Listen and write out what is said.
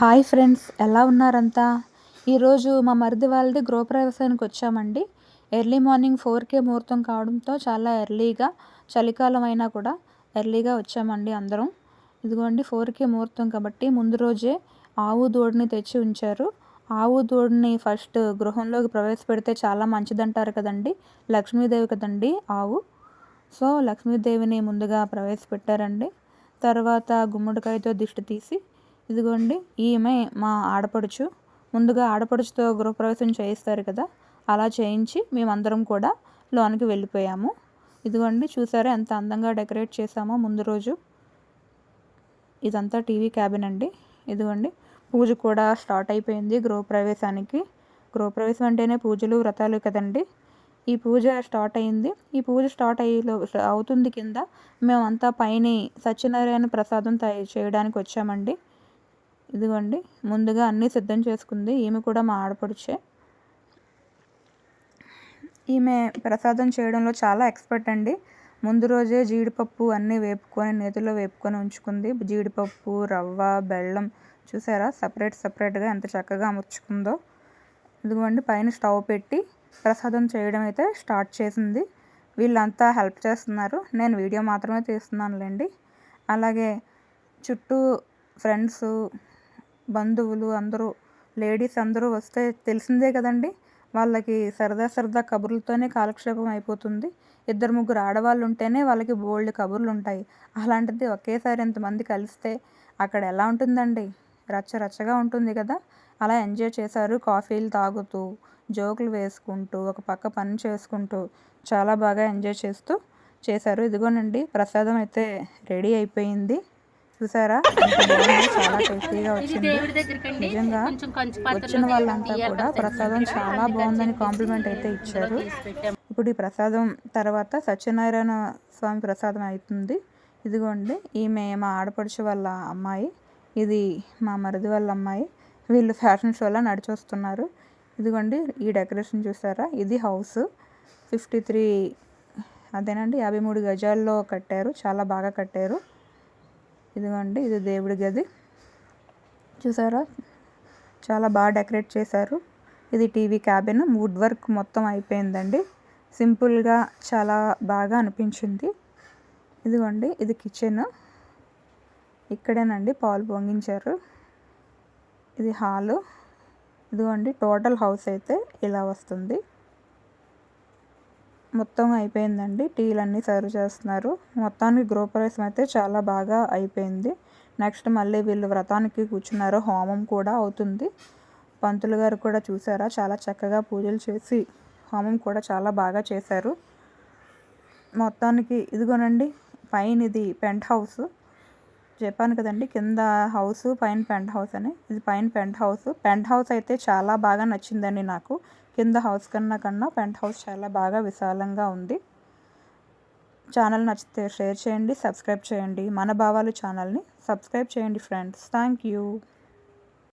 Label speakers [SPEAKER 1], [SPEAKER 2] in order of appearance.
[SPEAKER 1] Hi friends ఎలా ఉన్నారంతా? ఈరోజు మా మరిది వాళ్ళది గృహప్రవేశానికి వచ్చామండి. ఎర్లీ మార్నింగ్ ఫోర్కే ముహూర్తం కావడంతో చాలా ఎర్లీగా చలికాలం అయినా కూడా ఎర్లీగా వచ్చామండి అందరం. ఇదిగోండి ఫోర్కే ముహూర్తం కాబట్టి ముందు రోజే ఆవు దూడని తెచ్చి ఉంచారు. ఆవు దూడని ఫస్ట్ గృహంలోకి ప్రవేశపెడితే చాలా మంచిదంటారు కదండి. లక్ష్మీదేవి కదండి ఆవు. సో లక్ష్మీదేవిని ముందుగా ప్రవేశపెట్టారండి. తర్వాత గుమ్మడికాయతో దిష్టి తీసి ఇదిగోండి ఈమె మా ఆడపడుచు. ముందుగా ఆడపడుచుతో గృహప్రవేశం చేయిస్తారు కదా అలా చేయించి మేమందరం కూడా లోనికి వెళ్ళిపోయాము. ఇదిగోండి చూసారా ఎంత అందంగా డెకరేట్ చేసామో ముందు రోజు. ఇదంతా టీవీ క్యాబిన్ అండి. ఇదిగోండి పూజ కూడా స్టార్ట్ అయిపోయింది గృహప్రవేశానికి. గృహప్రవేశం అంటేనే పూజలు వ్రతాలు కదండి. ఈ పూజ స్టార్ట్ అయింది. ఈ పూజ స్టార్ట్ అయ్యేలో అవుతుంది కింద మేమంతా పైన సత్యనారాయణ ప్రసాదం తయారు చేయడానికి వచ్చామండి. ఇదిగోండి ముందుగా అన్నీ సిద్ధం చేసుకుంది. ఈమె కూడా మా ఆడపడుచే. ఈమె ప్రసాదం చేయడంలో చాలా ఎక్స్పర్ట్ అండి. ముందు రోజే జీడిపప్పు అన్నీ వేపుకొని నేతిలో వేపుకొని ఉంచుకుంది. జీడిపప్పు రవ్వ బెల్లం చూసారా? సపరేట్ సపరేట్గా ఎంత చక్కగా అమర్చుకుందో. ఇదిగోండి పైన స్టవ్ పెట్టి ప్రసాదం చేయడం అయితే స్టార్ట్ చేసింది. వీళ్ళంతా హెల్ప్ చేస్తున్నారు. నేను వీడియో మాత్రమే తీస్తున్నానులేండి. అలాగే చుట్టూ ఫ్రెండ్స్ బంధువులు అందరూ లేడీస్ అందరూ వస్తే తెలిసిందే కదండి. వాళ్ళకి సరదా సరదా కబుర్లతోనే కాలక్షేపం అయిపోతుంది. ఇద్దరు ముగ్గురు ఆడవాళ్ళు ఉంటేనే వాళ్ళకి బోల్డ్ కబుర్లు ఉంటాయి. అలాంటిది ఒకేసారి ఇంతమంది కలిస్తే అక్కడ ఎలా ఉంటుందండి? రచ్చ రచ్చగా ఉంటుంది కదా. అలా ఎంజాయ్ చేశారు కాఫీలు తాగుతూ జోకులు వేసుకుంటూ ఒక పక్క పని చేసుకుంటూ చాలా బాగా ఎంజాయ్ చేస్తూ చేశారు. ఇదిగోనండి ప్రసాదం అయితే రెడీ అయిపోయింది. చూసారా? చాలా టేస్టీగా వచ్చింది. నిజంగా వచ్చిన వాళ్ళంతా కూడా ప్రసాదం చాలా బాగుందని కాంప్లిమెంట్ అయితే ఇచ్చారు. ఇప్పుడు ఈ ప్రసాదం తర్వాత సత్యనారాయణ స్వామి ప్రసాదం అవుతుంది. ఇదిగోండి ఈమె మా ఆడపడుచు వాళ్ళ అమ్మాయి ఇది మా మరిది వాళ్ళ అమ్మాయి వీళ్ళు ఫ్యాషన్ షోలో నడిచొస్తున్నారు. ఇదిగోండి ఈ డెకరేషన్ చూసారా? ఇది హౌస్. ఫిఫ్టీ త్రీ అదేనండి యాభై మూడు గజాల్లో కట్టారు చాలా బాగా కట్టారు. ఇదిగోండి ఇది దేవుడి గది. చూసారా? చాలా బాగా డెకరేట్ చేశారు. ఇది టీవీ క్యాబిన్. వుడ్ వర్క్ మొత్తం అయిపోయిందండి. సింపుల్గా చాలా బాగా అనిపించింది. ఇదిగోండి ఇది కిచెన్. ఇక్కడేనండి పాలు పొంగించారు. ఇది హాలు. ఇదిగోండి టోటల్ హౌస్ అయితే ఇలా వస్తుంది. మొత్తం అయిపోయిందండి. టీలు అన్నీ సర్వ్ చేస్తున్నారు. మొత్తానికి గృహప్రవేశం అయితే చాలా బాగా అయిపోయింది. నెక్స్ట్ మళ్ళీ వీళ్ళు వ్రతానికి కూర్చున్నారు. హోమం కూడా అవుతుంది. పంతులు గారు కూడా చూసారా? చాలా చక్కగా పూజలు చేసి హోమం కూడా చాలా బాగా చేశారు. మొత్తానికి ఇదిగోనండి పైన ఇది పెంట్ హౌస్. చెప్పాను కదండి కింద హౌస్ పైన పెంట్ హౌస్ అని. ఇది పైన పెంట్ హౌస్. పెంట్ హౌస్ అయితే చాలా బాగా నచ్చిందండి నాకు. కింద హౌస్ కన్నా కన్నా పెంట్ హౌస్ చాలా బాగా విశాలంగా ఉంది. ఛానల్ నచ్చితే షేర్ చేయండి సబ్స్క్రైబ్ చేయండి. మన భావాలు ఛానల్ని సబ్స్క్రైబ్ చేయండి ఫ్రెండ్స్. Thank you.